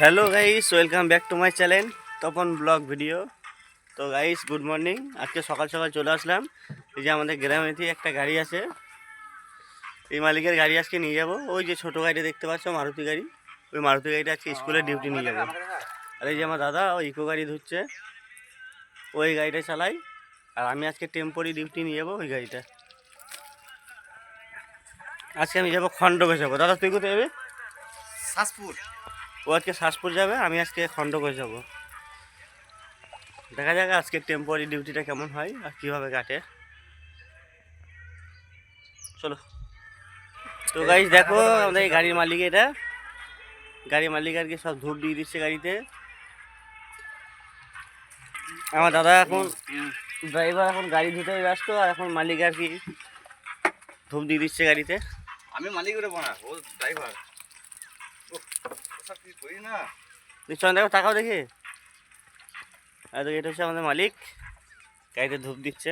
Hello guys welcome back to my channel Tapan vlog video তো guys good morning আজকে সকাল সকাল চলে আসলাম। এই যে আমাদের গ্রামেতে একটা গাড়ি আছে। এই মালিকের গাড়ি আজকে নিয়ে যাব। ওই যে ছোটো গাড়িটা দেখতে পাচ্ছ, মারুতি গাড়ি। ওই মারুতি গাড়িটা আজকে স্কুলে ডিউটি নিয়ে যাব। আর এই যে আমার দাদা ওই ইকো গাড়ি ধুচ্ছে ওই গাড়িটা চালাই। আর আমি আজকে টেম্পোরি ডিউটি নিয়ে যাব ওই গাড়িটা। আজকে আমি যাব খণ্ডকে যাব। দাদা, তুই কোথায় যাবে? ও আজকে শ্বাসপুর যাবে আমি আজকে খণ্ডকোষ যাব। দেখা যাক আজকে টেম্পোরারি ডিউটিটা কেমন হয় আর কীভাবে কাটে। চলো। তো গাইজ দেখো আমাদের এই গাড়ির মালিক এটা। গাড়ির মালিক আর কি সব ধূপ দিয়ে দিচ্ছে গাড়িতে। আমার দাদা এখন ড্রাইভার এখন গাড়ি ধুতে ব্যস্ত আর এখন মালিক আর কি ধূপ দিয়ে দিচ্ছে গাড়িতে। আমি মালিক ওটা বানা ও ড্রাইভার নিশ্চয় দেখো। তাকাও দেখে আর এটা হচ্ছে আমাদের মালিক। গাড়িতে ধূপ দিচ্ছে।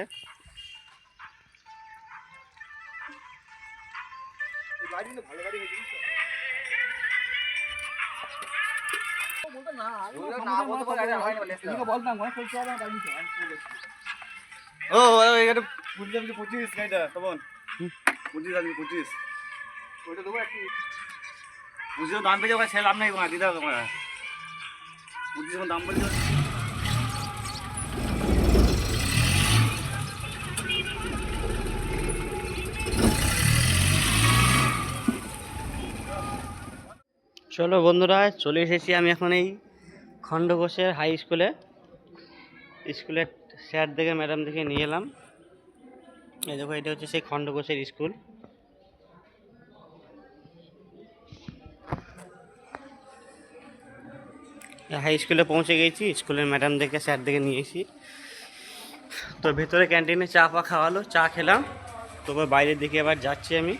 ও এটা পঁচিশ পঁচিশ গাড়িটা তখন পঁচিশ পঁচিশ। ওইটা দেবো একটু পঁচিশ দাম পেয়েছে, ওখানে ছেলে লাভ নেই দিতে হবে তোমার। পঁচিশ দাম পেয়েছে চলো বন্ধুরা, চলে এসেছি আমি এখন এই খণ্ডঘোষের হাই স্কুলে। স্কুলের স্যার দেখে ম্যাডাম দেখে নিয়ে এলাম। এই দেখো, এটা হচ্ছে সেই খণ্ডঘোষের স্কুল। হাই স্কুলে পৌঁছে গেছি স্কুলের ম্যাডাম দেখে স্যার দেখে নিয়ে এসেছি। তো ভেতরে ক্যান্টিনে চা ফা খাওয়ালো, চা খেলাম। তারপর বাইরের দিকে এবার যাচ্ছি আমি।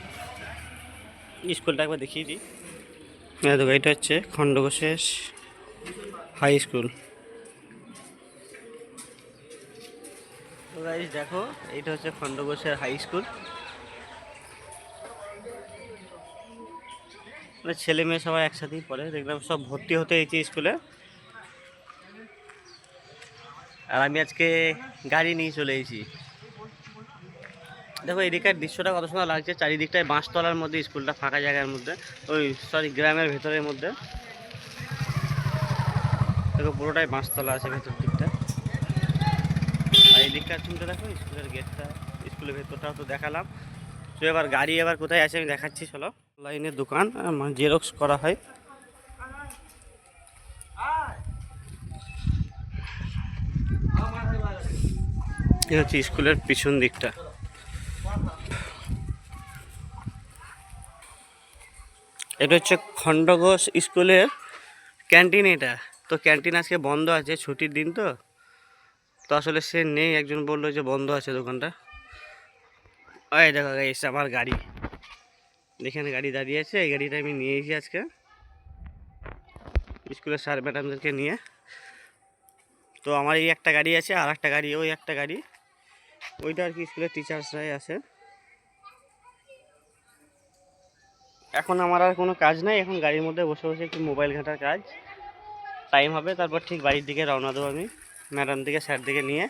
স্কুলটা একবার দেখিয়ে দিই। দেখো, এটা হচ্ছে খণ্ডঘোষের হাই স্কুল তো গাইস দেখো, এইটা হচ্ছে খণ্ডঘোষের হাই স্কুল মানে ছেলে মেয়ে সবাই একসাথেই পড়ে। দেখলাম সব ভর্তি হতে হয়েছে স্কুলে আর আমি আজকে গাড়ি নিয়ে চলে এসেছি। দেখো এদিকের দৃশ্যটা কত সুন্দর লাগছে। চারিদিকটায় বাঁশতলার মধ্যে, স্কুলটা ফাঁকা জায়গার মধ্যে, ওই সরি গ্রামের ভেতরের মধ্যে। দেখো, পুরোটাই বাঁশতলা আছে ভেতর দিকটা। আর এই দিকটার চুনটা দেখো, স্কুলের গেটটা, স্কুলের ভেতরটাও তো দেখালাম। তো এবার গাড়ি এবার কোথায় আছে আমি দেখাচ্ছি, চলো। লাইনের দোকান জেরক্স করা হয়। এটা হচ্ছে স্কুলের পিছন দিকটা। এটা হচ্ছে খণ্ডঘোষ স্কুলের ক্যান্টিন এটা। তো ক্যান্টিন আজকে বন্ধ আছে, ছুটির দিন তো। তো আসলে সে নেই, একজন বলল যে বন্ধ আছে দোকানটা। ওই দেখো এসে আমার গাড়ি। এখানে গাড়ি দাঁড়িয়ে আছে, এই গাড়িটা আমি নিয়ে আজকে। স্কুলের স্যার ম্যাডামদেরকে নিয়ে। তো আমার এই একটা গাড়ি আছে আর একটা গাড়ি, ওই একটা গাড়ি। ওইটা আর কি স্কুলের টিচার্সরাই আছে। এখন আমার আর কোনো কাজ নাই, এখন গাড়ির মধ্যে বসে বসে একটু মোবাইল ঘাঁটার কাজ। টাইম হবে, তারপর ঠিক বাড়ির দিকে রওনা দেবো আমি ম্যাডাম দিকে স্যার দিকে নিয়ে।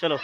চলো।